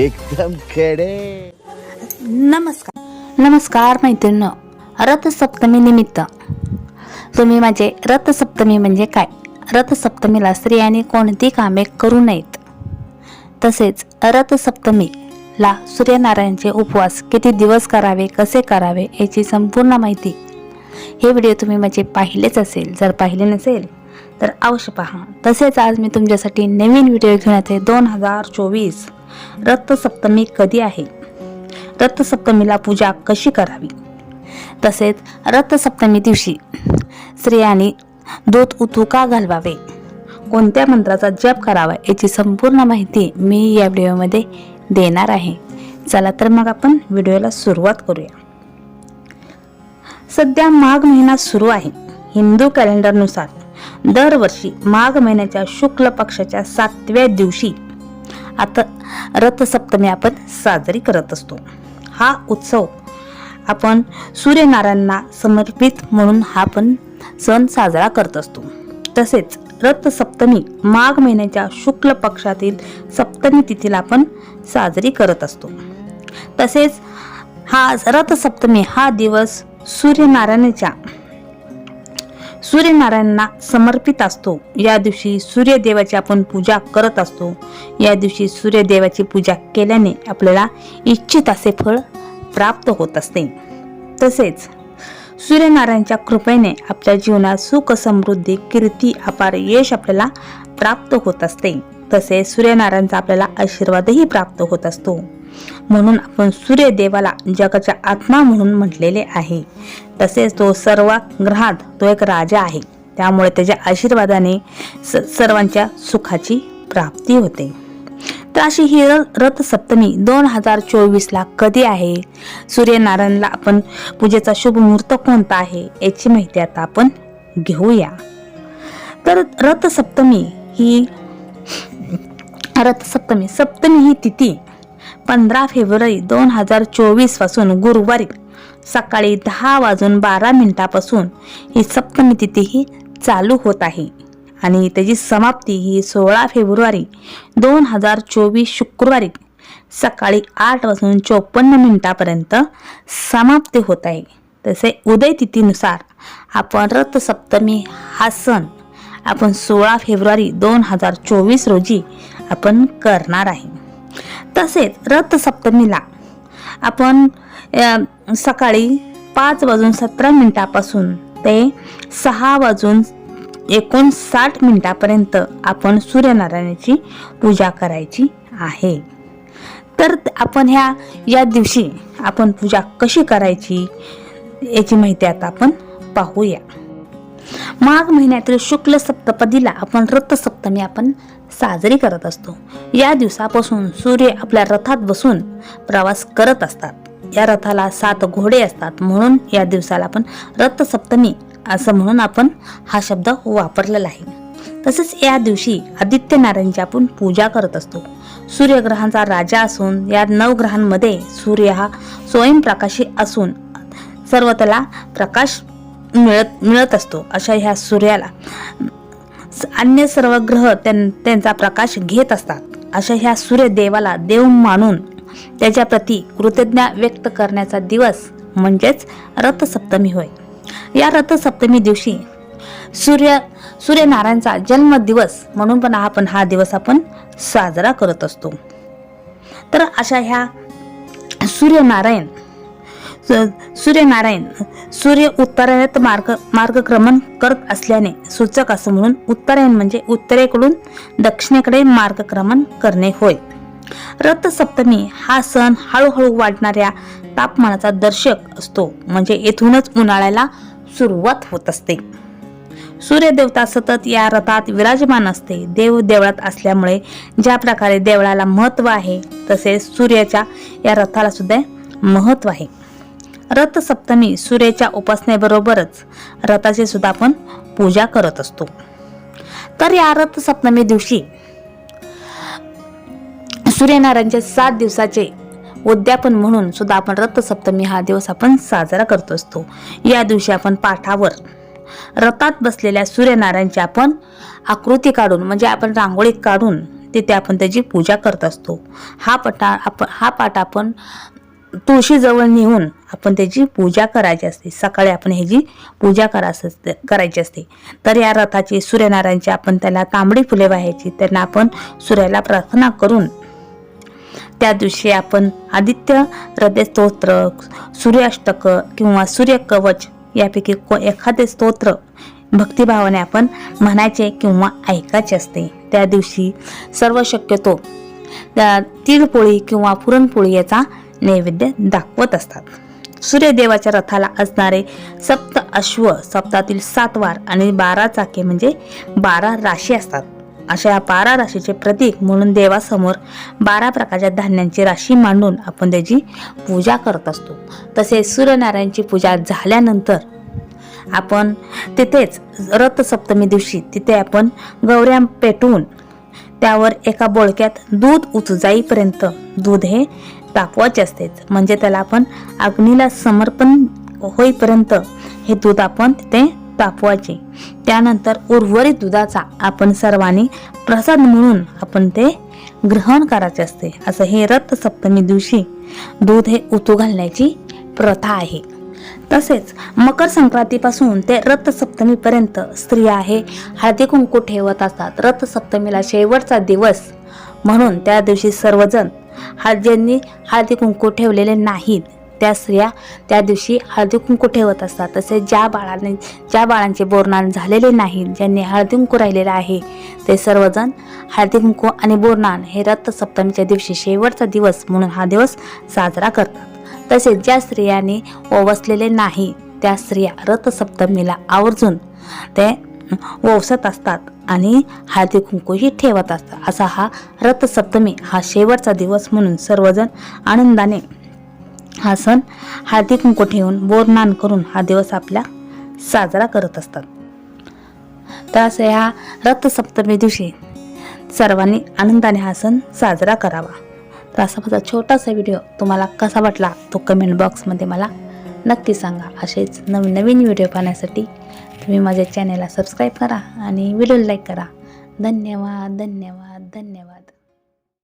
एकदम खेडे. नमस्कार. नमस्कार मैत्रिणी रथसप्तमी निमित्त. तुम्ही माझे रथसप्तमी म्हणजे काय? रथसप्तमीला स्त्रियांनी कोणती कामे करू नयेत? तसेच रथसप्तमीला सूर्यनारायणचे उपवास किती दिवस करावे कसे करावे याची संपूर्ण माहिती हे व्हिडिओ तुम्ही माझे पाहिलेच असेल. जर पाहिले नसेल तर अवश्य पहा. तसेच आज मी तुमच्यासाठी नवीन व्हिडिओ घेण्याचे दोन हजार चोवीस. रथसप्तमी कधी आहे? रथसप्तमीला पूजा कशी करावी? तसेच रथसप्तमी दिवशी स्त्रियांनी दूध उतू का घालवावे? कोणत्या मंत्राचा जप करावा याची संपूर्ण माहिती मी या व्हिडिओमध्ये देणार आहे. चला तर मग आपण व्हिडिओला सुरुवात करूया. सध्या माघ महिना सुरू आहे. हिंदू कॅलेंडरनुसार दरवर्षी माघ महिन्याच्या शुक्ल पक्षाच्या सातव्या दिवशी आता रथसप्तमी आपण साजरी करत असतो. हा उत्सव आपण सूर्यनारायणांना समर्पित म्हणून हा पण सण साजरा करत असतो. तसेच रथसप्तमी माघ महिन्याच्या शुक्ल पक्षातील सप्तमी तिथीला आपण साजरी करत असतो. तसेच हा रथसप्तमी हा दिवस सूर्यनारायणाच्या सूर्यनारायणांना समर्पित असतो. या दिवशी सूर्यदेवाची आपण पूजा करत असतो. या दिवशी सूर्यदेवाची पूजा केल्याने आपल्याला इच्छित असे फळ प्राप्त होत असते. तसेच सूर्यनारायणच्या कृपेने आपल्या जीवनात सुख समृद्धी कीर्ती अपार यश आपल्याला प्राप्त होत असते. तसेच सूर्यनारायणचा आपल्याला आशीर्वादही प्राप्त होत असतो. म्हणून आपण सूर्यदेवाला जगाचा आत्मा म्हणून म्हटलेले आहे. तसेच तो सर्व ग्रहात तो एक राजा आहे. त्यामुळे त्याच्या आशीर्वादाने स सर्वांच्या सुखाची प्राप्ती होते. तर अशी ही र रथसप्तमी दोन हजार चोवीसला कधी आहे? सूर्यनारायणला आपण पूजेचा शुभ मुहूर्त कोणता आहे? याची माहिती आता आपण घेऊया. तर रथसप्तमी ही रथसप्तमी सप्तमी ही तिथी पंधरा फेब्रुवारी दोन हजार चोवीसपासून गुरुवारी सकाळी दहा वाजून बारा मिनिटापासून ही सप्तमी तिथी ही चालू होत आहे. आणि त्याची समाप्ती ही सोळा फेब्रुवारी दोन हजार चोवीस शुक्रवारी सकाळी आठ वाजून चोपन्न मिनिटापर्यंत समाप्ती होत आहे. तसे उदय तिथीनुसार आपण रथसप्तमी हा सण आपण सोळा फेब्रुवारी दोन हजार चोवीस रोजी आपण करणार आहे. तसेच रथसप्तमीला आपण सकाळी पाच वाजून सतरा मिनिटापासून ते सहा वाजून एकोणसाठ मिनिटापर्यंत आपण सूर्यनारायणाची पूजा करायची आहे. तर आपण ह्या या दिवशी आपण पूजा कशी करायची याची माहिती आता आपण पाहूया. माघ महिन्यातील शुक्ल सप्तपदीला आपण रथसप्तमी आपण साजरी करत असतो. या दिवसापासून सूर्य आपल्या रथात बसून प्रवास करत असतात. या रथाला सात घोडे असतात म्हणून या दिवसाला आपण रथसप्तमी असं म्हणून आपण हा शब्द वापरलेला आहे. तसेच या दिवशी आदित्य नारायणची आपण पूजा करत असतो. सूर्यग्रहांचा राजा असून या नवग्रहांमध्ये सूर्य हा स्वयंप्रकाशी असून सर्व त्याला प्रकाश मिळत मिळत असतो. अशा ह्या सूर्याला अन्य सर्व ग्रह त्यां त्यांचा प्रकाश घेत असतात. अशा ह्या सूर्यदेवाला देव मानून त्याच्या प्रती कृतज्ञा व्यक्त करण्याचा दिवस म्हणजेच रथसप्तमी होय. या रथसप्तमी दिवशी सूर्य सूर्यनारायणचा जन्मदिवस म्हणून पण आपण हा दिवस आपण साजरा करत असतो. तर अशा ह्या सूर्यनारायण सूर्यनारायण सूर्य उत्तरायणात मार्ग मार्गक्रमण करत असल्याने सूचक असं म्हणून उत्तरायण म्हणजे उत्तरेकडून दक्षिणेकडे मार्गक्रमण करणे होय. रथसप्तमी हा सण हळूहळू वाढणाऱ्या तापमानाचा दर्शक असतो म्हणजे येथूनच उन्हाळ्याला सुरुवात होत असते. सूर्यदेवता सतत या रथात विराजमान असते देव देवळात असल्यामुळे ज्या प्रकारे देवळाला महत्त्व आहे तसेच सूर्याच्या या रथाला सुद्धा महत्त्व आहे. रथसप्तमी सूर्याच्या उपासनेबरोबरच रथाची सुद्धा आपण पूजा करत असतो. तर या रथसप्तमी दिवशी सूर्यनारायणचे सात दिवसाचे उद्यापन म्हणून सुद्धा आपण रथसप्तमी हा दिवस आपण साजरा करत असतो. या दिवशी आपण पाठावर रथात बसलेल्या सूर्यनारायणची आपण आकृती काढून म्हणजे आपण रांगोळी काढून तिथे आपण त्याची पूजा करत असतो. हा पटा आपण हा पाठ आपण तुळशीजवळ नेऊन आपण त्याची पूजा करायची असते. सकाळी आपण ह्याची पूजा करायच असते करायची असते. तर या रथाची सूर्यनारायणची आपण त्याला तांबडी फुले वाहायची. त्यांना आपण सूर्याला प्रार्थना करून त्या दिवशी आपण आदित्य हृदय स्तोत्र सूर्याष्टक किंवा सूर्यकवच यापैकी को एखादे स्तोत्र भक्तिभावाने आपण म्हणायचे किंवा ऐकायचे असते. त्या दिवशी सर्व शक्यतो त्या तिळपोळी किंवा पुरणपोळी याचा नैवेद्य दाखवत असतात. सूर्यदेवाच्या रथाला असणारे सप्त अश्व सप्तातील सात वार आणि बारा चाके म्हणजे बारा राशी असतात. अशा बारा राशीचे प्रतीक म्हणून देवासमोर बारा प्रकारच्या धान्यांची राशी मांडून आपण त्याची पूजा करत असतो. तसेच सूर्यनारायणची पूजा झाल्यानंतर आपण तिथेच रथसप्तमी दिवशी तिथे आपण गौऱ्या पेटवून त्यावर एका बोळक्यात दूध उचजाईपर्यंत दूध हे तापवायचे असतेच. म्हणजे त्याला आपण अग्नीला समर्पण होईपर्यंत हे दूध आपण तिथे तापवायचे त्यानंतर उर्वरित दुधाचा आपण सर्वांनी प्रसाद म्हणून आपण ते ग्रहण करायचे असते. असं हे रथ सप्तमी दिवशी दूध हे उतू घालण्याची प्रथा आहे. तसेच मकर संक्रांतीपासून ते रथसप्तमीपर्यंत स्त्रिया हे हळदी कुंकू ठेवत असतात. रथसप्तमीला शेवटचा दिवस म्हणून त्या दिवशी सर्वजण हळदींनी हळदी कुंकू ठेवलेले नाहीत. त्या स्त्रिया त्या दिवशी हळदी कुंकू ठेवत असतात. तसेच ज्या बाळाने ज्या बाळांचे बोरनान झालेले नाहीत ज्यांनी हळदी कुंकू राहिलेलं आहे ते सर्वजण हळदी कुंकू आणि बोरनान हे रथसप्तमीच्या दिवशी शेवटचा दिवस म्हणून हा दिवस साजरा करतात. तसेच ज्या स्त्रियांनी ओवसलेले नाही त्या स्त्रिया रथसप्तमीला आवर्जून ते ओवसत असतात आणि हळदी कुंकूही ठेवत असतात. असा हा रथसप्तमी हा शेवटचा दिवस म्हणून सर्वजण आनंदाने हा सण हळदी कुंकू ठेवून बोरनान करून हा दिवस आपला साजरा करत असतात. तर असं ह्या रथसप्तमी दिवशी सर्वांनी आनंदाने हा सण साजरा करावा. तर असा माझा छोटासा व्हिडिओ तुम्हाला कसा वाटला तो कमेंट बॉक्समध्ये मला नक्की सांगा. असेच नवीन नवीन व्हिडिओ पाहण्यासाठी तुम्ही माझ्या चॅनेलला सबस्क्राईब करा आणि व्हिडिओ लाईक करा. धन्यवाद धन्यवाद धन्यवाद.